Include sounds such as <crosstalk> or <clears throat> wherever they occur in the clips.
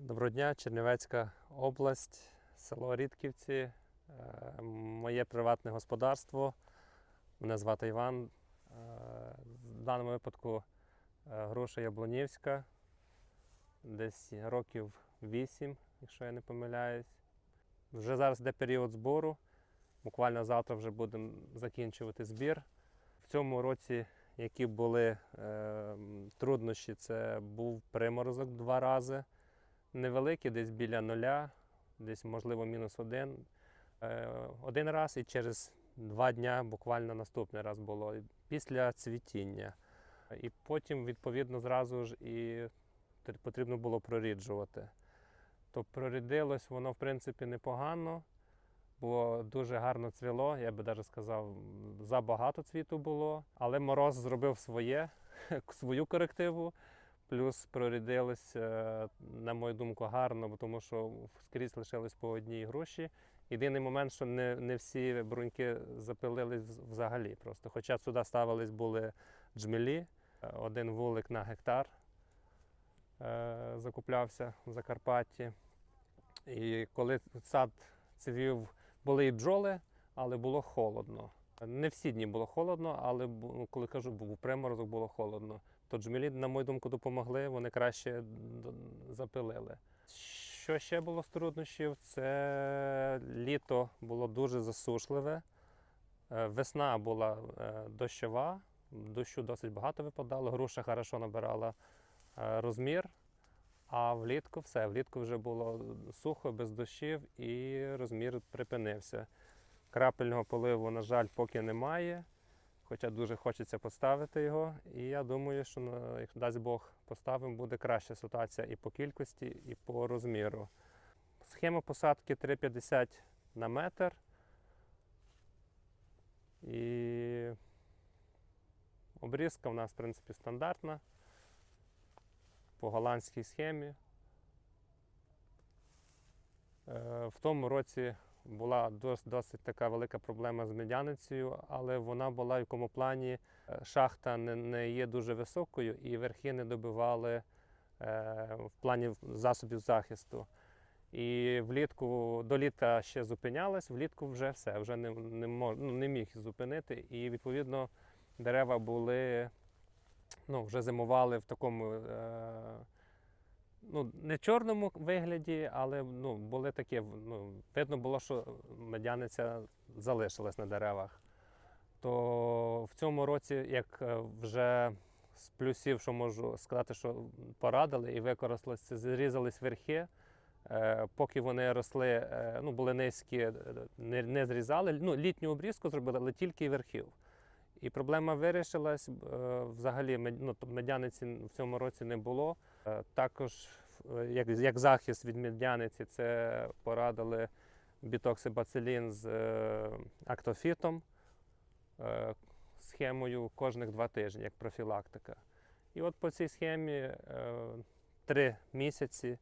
Доброго дня, Чернівецька область, село Рідківці, е, моє приватне господарство. Мене звати Іван. Е, В даному випадку е, груша Яблонівська, десь років 8, якщо я не помиляюсь. Вже зараз йде період збору. Буквально завтра вже будемо закінчувати збір. В цьому році, які були труднощі, це був приморозок два рази невеликі, десь біля нуля, десь, можливо, мінус один. Е, Один раз і через два дня буквально наступний раз було після цвітіння. І потім, відповідно, зразу ж і потрібно було проріджувати. То прорідилось воно, в принципі, непогано, бо дуже гарно цвіло, я би навіть сказав, забагато цвіту було, але мороз зробив своє, <laughs> свою корективу. Плюс прорядилось, е, на мою думку, гарно, тому що скрізь лишились по одній гроші. Єдиний момент, що не, не всі бруньки запилились взагалі. Просто. Хоча сюди ставились були джмелі, е, один вулик на гектар е, закуплявся в Закарпатті. І коли сад цвів, були і бджоли, але було холодно. Не всі дні було холодно, але ну, коли кажу, був приморозок, було холодно. То джмелі, на мою думку, допомогли, вони краще запилили. Що ще було з труднощів? Це літо було дуже засушливе, е, весна була е, дощова, дощу досить багато випадало, груша хорошо набирала е, розмір, а влітку все, влітку вже було сухо, без дощів і розмір припинився. Крапельного поливу, на жаль, поки немає хоча дуже хочеться поставити його. І я думаю, що на- якщо дасть Бог поставимо, буде краща ситуація і по кількості, і по розміру. Схема посадки 3,50 на метр. І обрізка у нас, в принципі, стандартна. По голландській схемі. Е, В тому році була дос- досить така велика проблема з медяницею, але вона була в якому плані е, шахта не, не є дуже високою і верхи не добивали е, в плані засобів захисту. І влітку до літа ще зупинялась, влітку вже все, вже не, не, мож, ну, не міг зупинити. І відповідно дерева були, ну, вже зимували в такому. Е, ну, не чорному вигляді, але ну, були такі, ну, видно було, що медяниця залишилась на деревах. То в цьому році, як е, вже з плюсів, що можу сказати, що порадили і використалось, це зрізались верхи. Е, Поки вони росли, е, ну, були низькі, не, не зрізали. Ну, літню обрізку зробили, але тільки верхів. І проблема вирішилась. Взагалі ну, медяниці в цьому році не було. Е, Також е, як, як захист від медяниці, це порадили бітоксибацилін з е, актофітом, схемою кожних два тижні, як профілактика. І от по цій схемі три місяці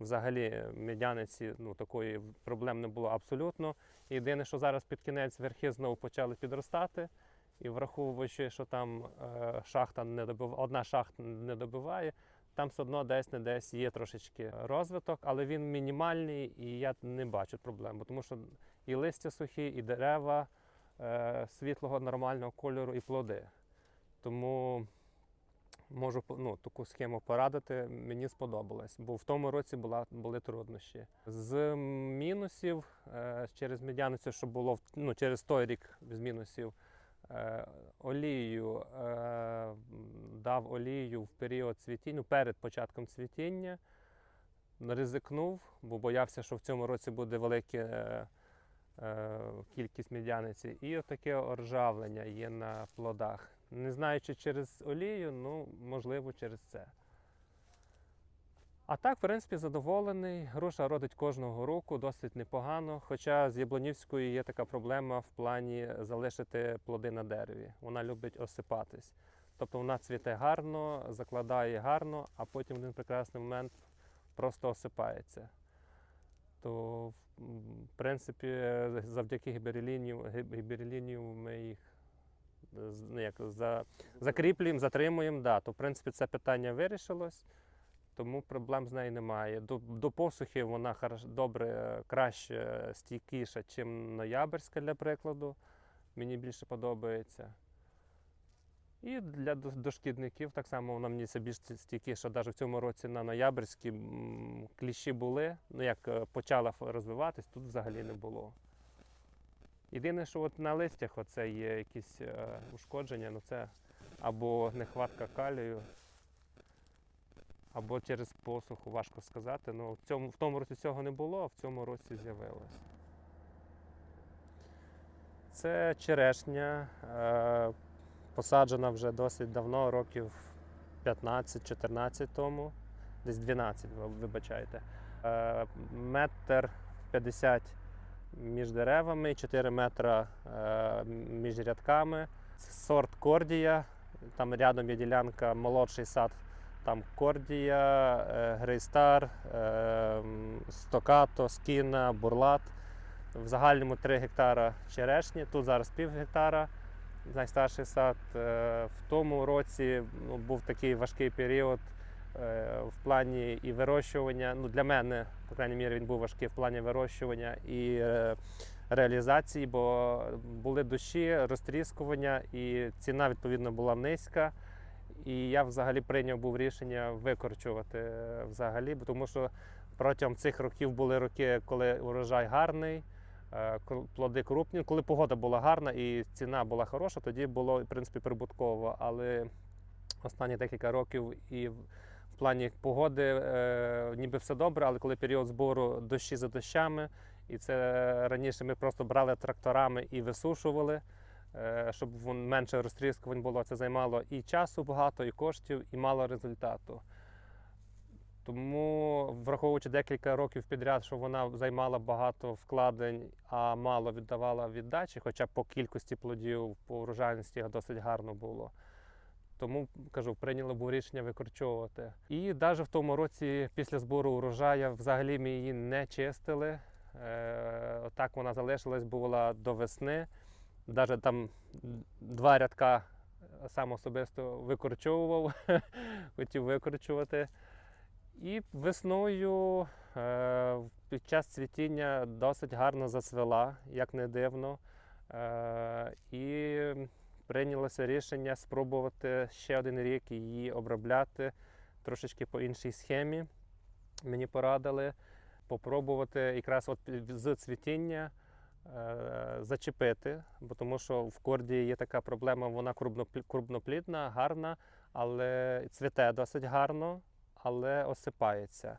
взагалі медяниці ну, такої проблем не було абсолютно. Єдине, що зараз під кінець верхи знову почали підростати. І враховуючи, що там е, шахта не добив... одна шахта не добиває, там все одно десь не десь є трошечки розвиток, але він мінімальний і я не бачу проблем, тому що і листя сухі, і дерева е, світлого нормального кольору, і плоди. Тому можу ну, таку схему порадити. Мені сподобалось, бо в тому році була, були труднощі. З мінусів е, через медяницю, що було ну, через той рік з мінусів. Е, Олію е, дав олію в період цвітіння, ну, перед початком цвітіння. Ризикнув, бо боявся, що в цьому році буде велика е, кількість медяниці. І отаке оржавлення є на плодах. Не знаючи через олію, ну можливо, через це. А так, в принципі, задоволений. Груша родить кожного року досить непогано. Хоча з Яблонівською є така проблема в плані залишити плоди на дереві. Вона любить осипатись. Тобто вона цвіте гарно, закладає гарно, а потім в один прекрасний момент просто осипається. То, в принципі, завдяки гіберелінію, ми їх е, ну, як, за, закріплюємо, затримуємо. Да, то, в принципі, це питання вирішилось. Тому проблем з нею немає. До, до посухи вона добре, е, краще, стійкіша, ніж ноябрьська, для прикладу. Мені більше подобається. І для дошкідників так само вона мені це більш стійкіша. Навіть в цьому році на ноябрьській кліщі були. Ну як е, почала розвиватись, тут взагалі не було. Єдине, що от на листях оце є якісь е, ушкодження, ну це або нехватка калію, або через посуху, важко сказати. Ну, в, цьому, в тому році цього не було, а в цьому році з'явилось. Це черешня, е, посаджена вже досить давно, років 15-14 тому, десь 12, вибачайте. Е, метр 50 між деревами, 4 метри е, між рядками. Сорт кордія. Там рядом є ділянка молодший сад. Там кордія, е, грейстар, е, стокато, скіна, бурлат. В загальному 3 гектара черешні. Тут зараз пів гектара. Найстарший сад. Е, В тому році ну, був такий важкий період в плані і вирощування. Ну, для мене, по крайній мірі, він був важкий в плані вирощування і реалізації, бо були дощі, розтріскування, і ціна відповідно була низька. І я взагалі прийняв був рішення викорчувати е, взагалі, тому що протягом цих років були роки, коли урожай гарний, е, плоди крупні. Коли погода була гарна і ціна була хороша, тоді було в принципі прибутково. Але останні декілька років і в плані погоди е, ніби все добре, але коли період збору дощі за дощами, і це раніше ми просто брали тракторами і висушували, щоб менше розтріскувань було. Це займало і часу багато, і коштів, і мало результату. Тому, враховуючи декілька років підряд, що вона займала багато вкладень, а мало віддавала віддачі, хоча по кількості плодів, по урожайності досить гарно було. Тому кажу, прийняли був рішення викорчовувати. І навіть в тому році, після збору урожаю, взагалі ми її не чистили. Е, так вона залишилась, була до весни. Навіть там два рядка сам особисто викорчовував, <laughs> хотів викорчувати. І весною е, під час цвітіння досить гарно зацвела, як не дивно. Е, і прийнялося рішення спробувати ще один рік її обробляти трошечки по іншій схемі. Мені порадили попробувати якраз от з цвітіння зачепити, бо тому що в корді є така проблема, вона крупноплідна, гарна, але цвіте досить гарно, але осипається.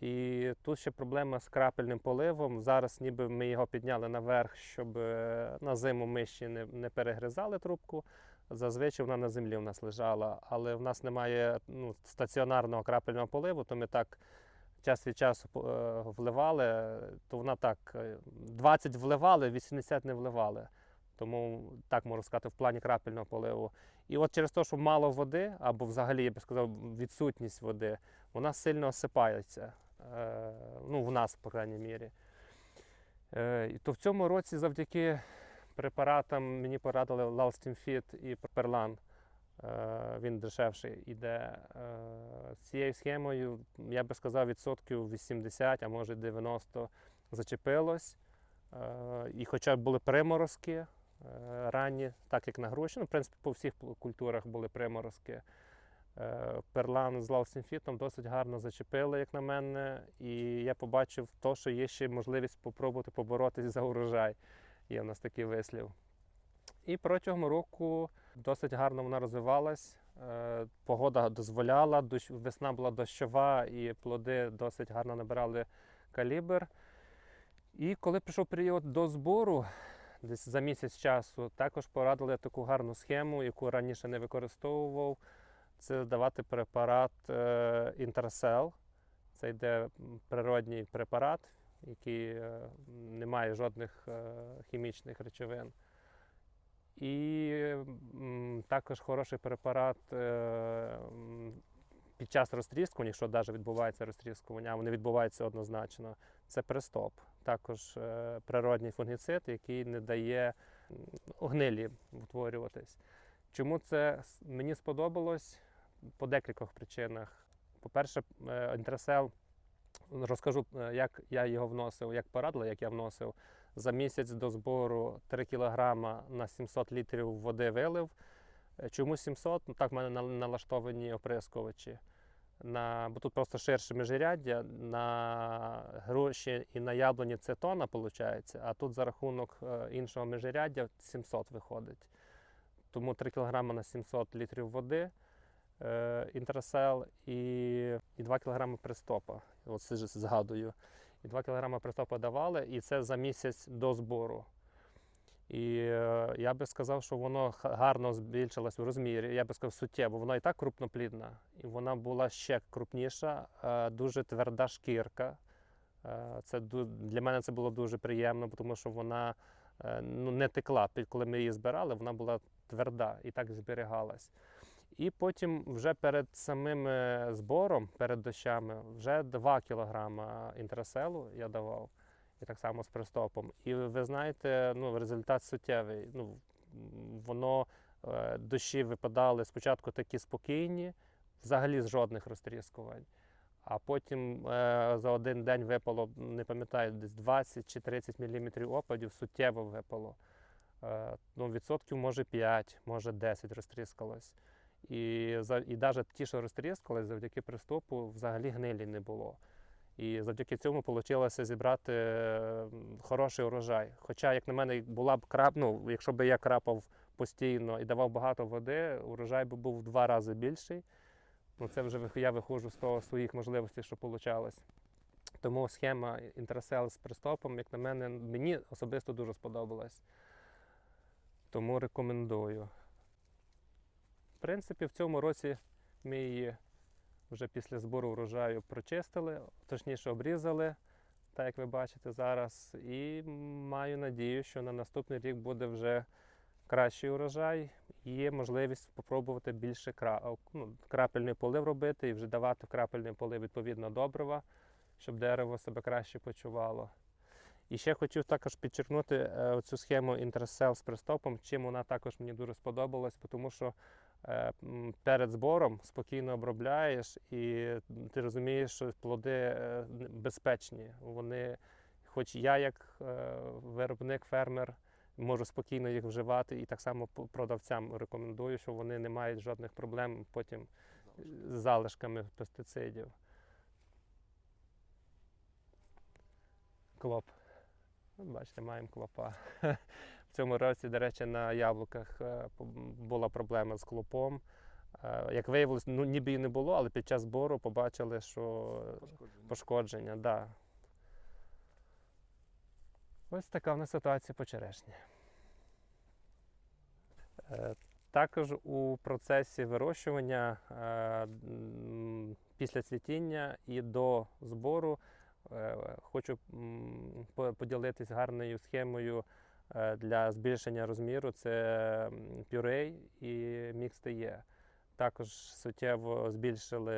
І тут ще проблема з крапельним поливом. Зараз ніби ми його підняли наверх, щоб е, на зиму миші не, не перегризали трубку. Зазвичай вона на землі в нас лежала, але в нас немає ну, стаціонарного крапельного поливу, то ми так час від часу е, вливали, то вона так е, 20 вливали, 80 не вливали. Тому так можу сказати, в плані крапельного поливу. І от через те, що мало води, або взагалі я би сказав, відсутність води, вона сильно осипається. Е, ну, в нас, по крайній мірі. Е, то в цьому році завдяки препаратам мені порадили Lalstimfit і Perlan. Е, він дешевший іде. Е, з цією схемою, я би сказав, відсотків 80, а може 90 зачепилось. Е, і хоча були приморозки ранні, так як на гроші, ну, в принципі, по всіх культурах були приморозки. Перлан з лаусінфітом досить гарно зачепили, як на мене, і я побачив то, що є ще можливість спробувати поборотися за урожай. Є в нас такий вислів. І протягом року досить гарно вона розвивалась. Е, Погода дозволяла, весна була дощова, і плоди досить гарно набирали калібр. І коли прийшов період до збору, десь за місяць часу, також порадили таку гарну схему, яку раніше не використовував. Це давати препарат Інтерсел. Це йде природній препарат, який е, не має жодних е, хімічних речовин. І також хороший препарат е, під час розтріскування, якщо навіть відбувається розтріскування, а вони відбуваються однозначно, це пристоп. Також е, природній фунгіцид, який не дає гнилі утворюватись. Чому це мені сподобалось? По декількох причинах. По-перше, е, інтерсел, розкажу, як я його вносив, як порадили, як я вносив. За місяць до збору 3 кг на 700 літрів води вилив. Е, Чому 700? Ну, так в мене налаштовані оприскувачі. На, бо тут просто ширше міжряддя, на груші і на яблуні це тонна виходить, а тут за рахунок е, іншого міжряддя 700 виходить. Тому 3 кг на 700 літрів води, е, інтерсел і, і 2 кг пристопа. Ж згадую. І 2 кг пристопа давали, і це за місяць до збору. І е, я би сказав, що воно гарно збільшилось в розмірі. Я би сказав, суттєво. Вона і так крупноплідна, і вона була ще крупніша, е, дуже тверда шкірка. Е, Це для мене це було дуже приємно, тому що вона е, ну, не текла. Коли ми її збирали, вона була тверда і так зберігалась. І потім вже перед самим е, збором, перед дощами, вже 2 кілограма інтерселу я давав. І так само з пристопом. І ви знаєте, ну, результат суттєвий. Ну, воно е, дощі випадали спочатку такі спокійні, взагалі з жодних розтріскувань. А потім е, за один день випало, не пам'ятаю, десь 20 чи 30 мм опадів, суттєво випало. Е, ну, відсотків може 5, може 10 розтріскалось. І, і навіть ті, що розтріскались, завдяки приступу, взагалі гнилі не було. І завдяки цьому вийшло зібрати хороший урожай. Хоча, як на мене, була б крап, ну, якщо б я крапав постійно і давав багато води, урожай би був в два рази більший. Ну, це вже я виходжу з того своїх можливостей, що вийшло. Тому схема інтерсел з пристопом, як на мене, мені особисто дуже сподобалась. Тому рекомендую. Принципі, в цьому році ми її вже після збору врожаю прочистили, точніше обрізали, так як ви бачите зараз. І маю надію, що на наступний рік буде вже кращий урожай. І є можливість спробувати більше кра... ну, крапельний полив робити і вже давати в крапельний полив відповідно добрива, щоб дерево себе краще почувало. І ще хотів також підчеркнути е, цю схему інтерсел з пристопом, чим вона також мені дуже сподобалась, тому що перед збором спокійно обробляєш, і ти розумієш, що плоди е, безпечні. Вони, хоч я, як е, виробник, фермер, можу спокійно їх вживати, і так само продавцям рекомендую, що вони не мають жодних проблем потім з залишками пестицидів. Клоп. Бачите, маємо клопа. <laughs> В цьому році, до речі, на яблуках е, була проблема з клопом. Е, Як виявилось, ну ніби і не було, але під час збору побачили, що пошкодження. Да. Ось така в нас ситуація по черешні. Е, Також у процесі вирощування після цвітіння і до збору хочу поділитись гарною схемою для збільшення розміру. Це м, пюрей і мікс ТЄ. Також суттєво збільшили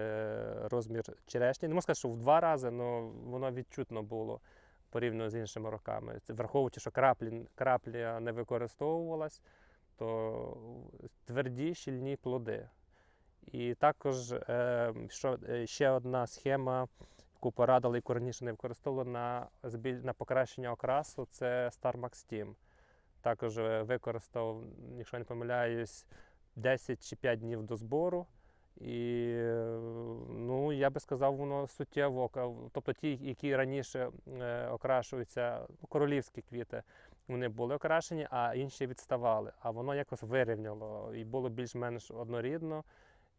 розмір черешні. Не можу сказати, що в два рази, але воно відчутно було порівняно з іншими роками. Враховуючи, що краплі, крапля не використовувалась, то тверді щільні плоди. І також е, що, е, ще одна схема, яку порадили, яку раніше не використовували на, на покращення окрасу, це StarMax Team. Також е, використав, якщо не помиляюсь, 10 чи 5 днів до збору. І ну, я би сказав, воно суттєво. Тобто ті, які раніше е, окрашуються, королівські квіти, вони були окрашені, а інші відставали. А воно якось вирівняло і було більш-менш однорідно.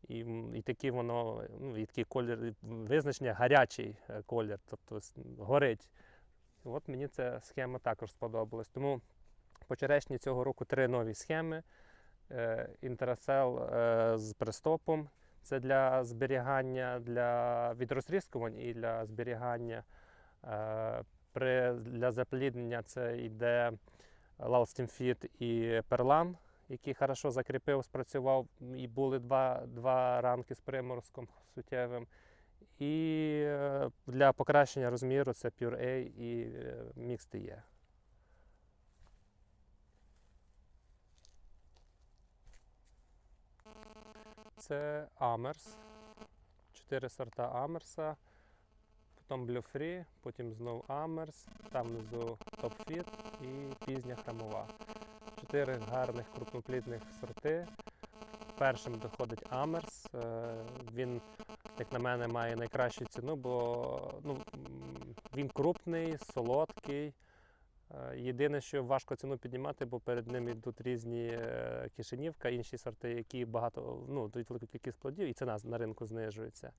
І, і такі воно, ну, і такий колір, визначення гарячий е, колір, тобто горить. От мені ця схема також сподобалась. Тому по черешні цього року три нові схеми. Е, Інтерасел е, з пристопом. Це для зберігання, для від розтріскувань і для зберігання. При, для запліднення це йде Лалстімфіт і Перлан, який хорошо закріпив, спрацював. І були два, два ранки з приморозком суттєвим. І е, для покращення розміру це Pure A і е, Mixed TE. Це Амерс чотири сорта Амерса, потім Блюфрі, потім знов Амерс, там внизу Топфіт і пізня храмова. Чотири гарних крупноплідних сорти. Першим доходить Амерс. Е, Він, як на мене, має найкращу ціну, бо ну, він крупний, солодкий. Е, Єдине, що важко ціну піднімати, бо перед ним йдуть різні е, кишенівка, інші сорти, які багато ну, дають велику кількість плодів, і ціна на ринку знижується.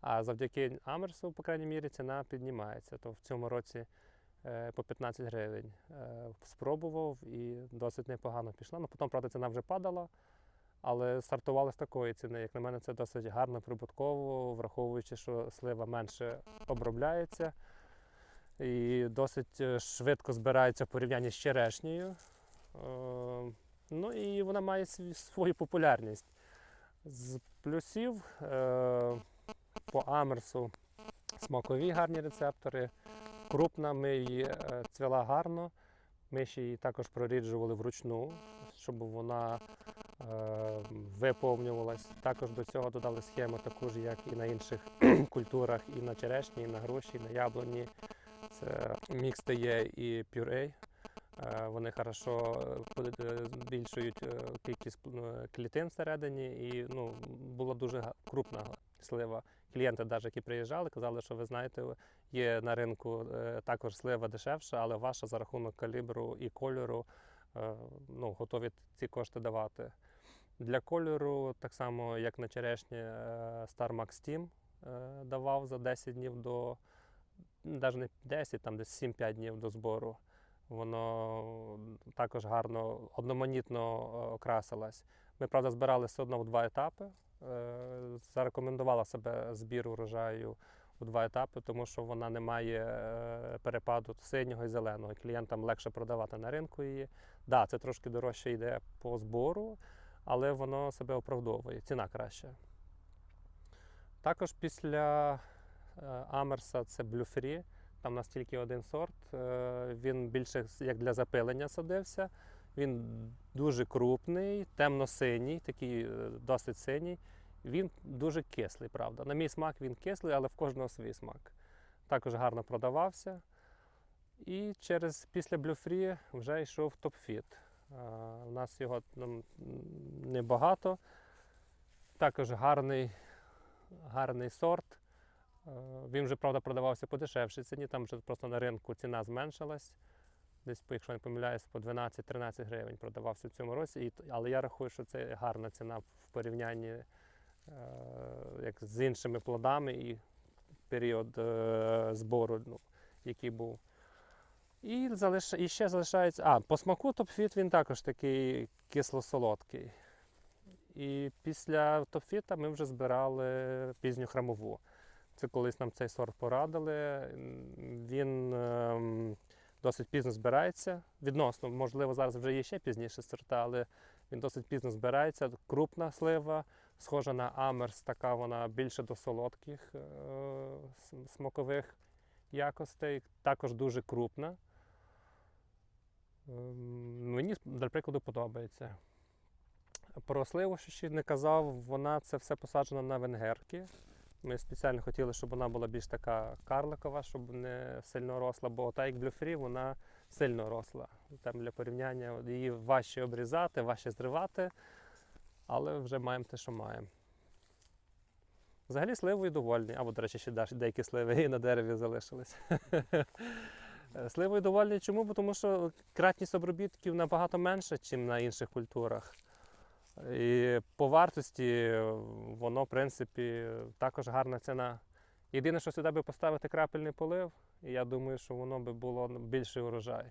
А завдяки Амерсу, по крайній мірі, ціна піднімається. То в цьому році по 15 гривень е, спробував і досить непогано пішла. Ну, потім, правда, ціна вже падала, але стартували з такої ціни. Як на мене, це досить гарно прибутково, враховуючи, що слива менше обробляється і досить е, швидко збирається в порівнянні з черешнею. Е, Ну і вона має свою популярність. З плюсів е, по Амерсу смакові гарні рецептори. Крупна ми її е, цвіла гарно. Ми ще її також проріджували вручну, щоб вона е, виповнювалась. Також до цього додали схему таку ж, як і на інших <clears throat> культурах, і на черешні, і на груші, і на яблуні. Це мікс є і пюрей. Е, Вони хорошо е, збільшують кількість клітин всередині, і ну, була дуже крупна слива. Клієнти, навіть які приїжджали, казали, що ви знаєте, є на ринку е, також слива дешевша, але ваша за рахунок калібру і кольору е, ну, готові ці кошти давати. Для кольору, так само як на черешні, е, Star Max Team е, давав за 10 днів до навіть не 10, там десь 7-5 днів до збору. Воно також гарно, одноманітно окрасилось. Ми, правда, збирали все одно в два етапи. Зарекомендувала себе збір урожаю у два етапи, тому що вона не має е, перепаду синього і зеленого. Клієнтам легше продавати на ринку її. Так, да, це трошки дорожче йде по збору, але воно себе оправдовує. Ціна краща. Також після Амерса це блюфрі. Там у нас тільки один сорт. е, Він більше як для запилення садився. Він дуже крупний, темно-синій, такий е, досить синій. Він дуже кислий, правда. На мій смак він кислий, але в кожного свій смак. Також гарно продавався. І через після блюфрі вже йшов топфіт. У нас його ну, небагато. Також гарний, гарний сорт. Е, Він вже, правда, продавався по дешевшій ціні, там вже просто на ринку ціна зменшилась. Десь, якщо не помиляюсь, по 12-13 гривень продавався в цьому році. Але я рахую, що це гарна ціна в порівнянні е, як з іншими плодами і період е, збору, ну, який був. І, залиш... і ще залишається. А, по смаку топфіт він також такий кисло-солодкий. І після топфіта ми вже збирали пізню храмову. Це колись нам цей сорт порадили. Він ем, досить пізно збирається. Відносно, можливо, зараз вже є ще пізніше сорта, але він досить пізно збирається. Крупна слива, схожа на амерс, така вона більше до солодких е, смакових якостей. Також дуже крупна. Ем, Мені, для прикладу, подобається. Про сливу, що ще не казав, вона це все посаджено на венгерки. Ми спеціально хотіли, щоб вона була більш така карликова, щоб не сильно росла, бо та як блюфрі, вона сильно росла. Там для порівняння її важче обрізати, важче зривати, але вже маємо те, що маємо. Взагалі сливою довольні. Або, до речі, ще деякі сливи і на дереві залишились. <laughs> Сливою довольні чому? Бо тому що кратність обробітків набагато менша, ніж на інших культурах. І по вартості воно, в принципі, також гарна ціна. Єдине, що сюди би поставити крапельний полив, і я думаю, що воно би було більший урожай.